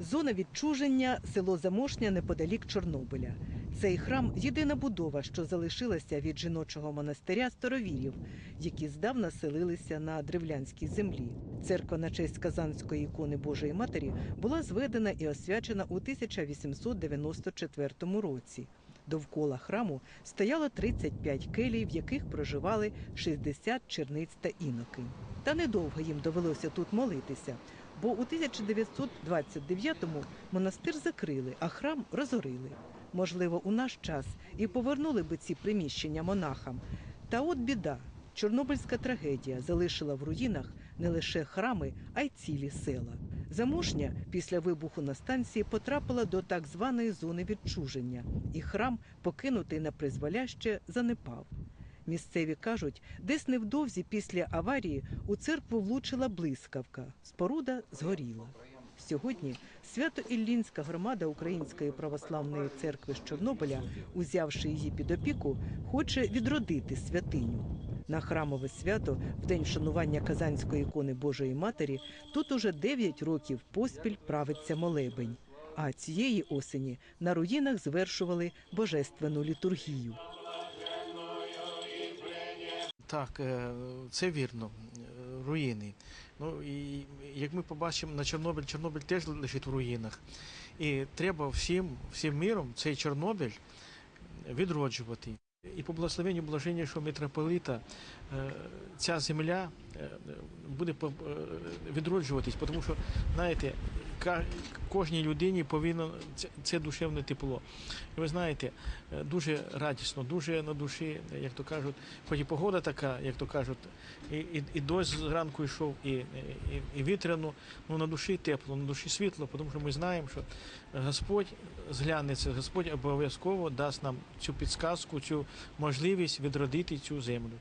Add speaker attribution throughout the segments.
Speaker 1: Зона відчуження село Замошня неподалік Чорнобиля. Цей храм єдина будова, що залишилася від жіночого монастиря старовірів, які здавна селилися на древлянській землі. Церква на честь Казанської ікони Божої Матері була зведена і освячена у 1894 році. Довкола храму стояло 35 келій, в яких проживали 60 черниць та іноки. Та недовго їм довелося тут молитися, бо у 1929-му монастир закрили, а храм розорили. Можливо, у наш час і повернули би ці приміщення монахам. Та от біда. Чорнобильська трагедія залишила в руїнах не лише храми, а й цілі села. Замушня після вибуху на станції потрапила до так званої зони відчуження, і храм, покинутий на призволяще, занепав. Місцеві кажуть, десь невдовзі після аварії у церкву влучила блискавка, споруда згоріла. Сьогодні Свято-Іллінська громада Української православної церкви з Чорнобиля, узявши її під опіку, хоче відродити святиню. На храмове свято, в день вшанування Казанської ікони Божої Матері, тут уже 9 років поспіль правиться молебень. А цієї осені на руїнах звершували божественну літургію.
Speaker 2: Так, е, це вірно. Руїни. Ну і як ми побачимо на Чорнобиль, Чорнобиль теж лежить в руїнах. І треба всім, всім міром цей Чорнобиль відроджувати. І по благословенню блаженнішого митрополита е, ця земля е, буде відроджуватись, тому що, знаєте, кожній людині повинно це, душевне тепло. І ви знаєте, е, дуже радісно, дуже на душі, як то кажуть, хоч і погода така, як то кажуть, і, і, і дощ зранку йшов, і, і, і вітряно, ну на душі тепло, на душі світло, тому що ми знаємо, що Господь зглянеться, Господь обов'язково дасть нам цю підсказку, цю можливість відродити цю землю.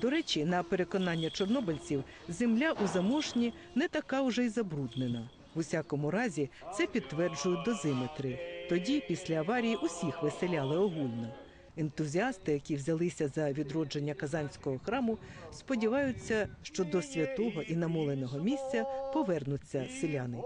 Speaker 1: До речі, на переконання чорнобильців, земля у замошні не така уже й забруднена. В усякому разі, це підтверджують дозиметри. Тоді, після аварії, усіх виселяли огульно. Ентузіасти, які взялися за відродження казанського храму, сподіваються, що до святого і намоленого місця повернуться селяни.